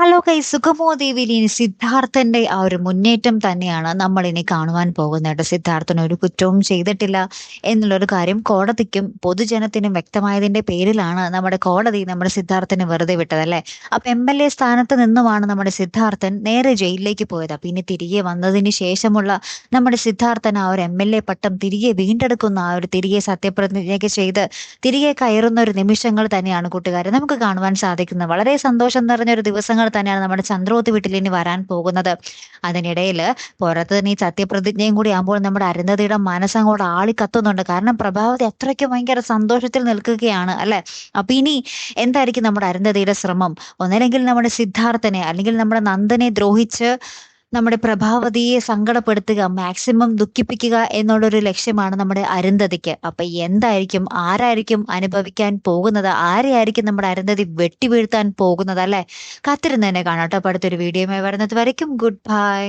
Hello കൈ സുഖമോ ദേവിയിൽ ഇനി സിദ്ധാർത്ഥന്റെ ആ ഒരു മുന്നേറ്റം തന്നെയാണ് നമ്മൾ ഇനി കാണുവാൻ പോകുന്നത് സിദ്ധാർത്ഥൻ ഒരു കുറ്റവും ചെയ്തിട്ടില്ല എന്നുള്ളൊരു കാര്യം കോടതിക്കും പൊതുജനത്തിനും വ്യക്തമായതിന്റെ പേരിലാണ് നമ്മുടെ കോടതി നമ്മുടെ സിദ്ധാർത്ഥനെ വെറുതെ വിട്ടത് അല്ലെ? അപ്പൊ എം എൽ എ സ്ഥാനത്ത് നിന്നുമാണ് നമ്മുടെ സിദ്ധാർത്ഥൻ നേരെ ജയിലിലേക്ക് പോയത്. ഇനി തിരികെ വന്നതിന് ശേഷമുള്ള നമ്മുടെ സിദ്ധാർത്ഥൻ ആ ഒരു എം എൽ എ പട്ടം തിരികെ വീണ്ടെടുക്കുന്ന ആ ഒരു തിരികെ സത്യപ്രതിജ്ഞയൊക്കെ ചെയ്ത് തിരികെ കയറുന്ന ഒരു നിമിഷങ്ങൾ തന്നെയാണ് കൂട്ടുകാരെ നമുക്ക് കാണുവാൻ സാധിക്കുന്നത്. വളരെ സന്തോഷം നിറഞ്ഞ ഒരു ദിവസങ്ങൾ തന്നെയാണ് നമ്മുടെ ചന്ദ്രോത്ത് വീട്ടിൽ ഇനി വരാൻ പോകുന്നത്. അതിനിടയിൽ പുറത്ത് നീ സത്യപ്രതിജ്ഞയും കൂടി ആകുമ്പോൾ നമ്മുടെ അരുന്ധതിയുടെ മനസ്സങ്ങോട്ട് ആളി കത്തുന്നുണ്ട് കാരണം പ്രഭാവതി അത്രയ്ക്ക് ഭയങ്കര സന്തോഷത്തിൽ നിൽക്കുകയാണ് അല്ലെ? അപ്പൊ ഇനി എന്തായിരിക്കും നമ്മുടെ അരുന്ധതിയുടെ ശ്രമം? ഒന്നല്ലെങ്കിൽ നമ്മുടെ സിദ്ധാർത്ഥനെ അല്ലെങ്കിൽ നമ്മുടെ നന്ദനെ ദ്രോഹിച്ച് നമ്മുടെ പ്രഭാവതിയെ സങ്കടപ്പെടുത്തുക മാക്സിമം ദുഃഖിപ്പിക്കുക എന്നുള്ളൊരു ലക്ഷ്യമാണ് നമ്മുടെ അരുന്ധതിക്ക്. അപ്പൊ എന്തായിരിക്കും ആരായിരിക്കും അനുഭവിക്കാൻ പോകുന്നത്? ആരെയായിരിക്കും നമ്മുടെ അരുന്ധതി വെട്ടി വീഴ്ത്താൻ പോകുന്നത് അല്ലെ? കാത്തിരുന്ന് തന്നെ കാണാം കേട്ടോ. അടുത്തൊരു വീഡിയോയുമായി വരുന്നത് വരയ്ക്കും. Good bye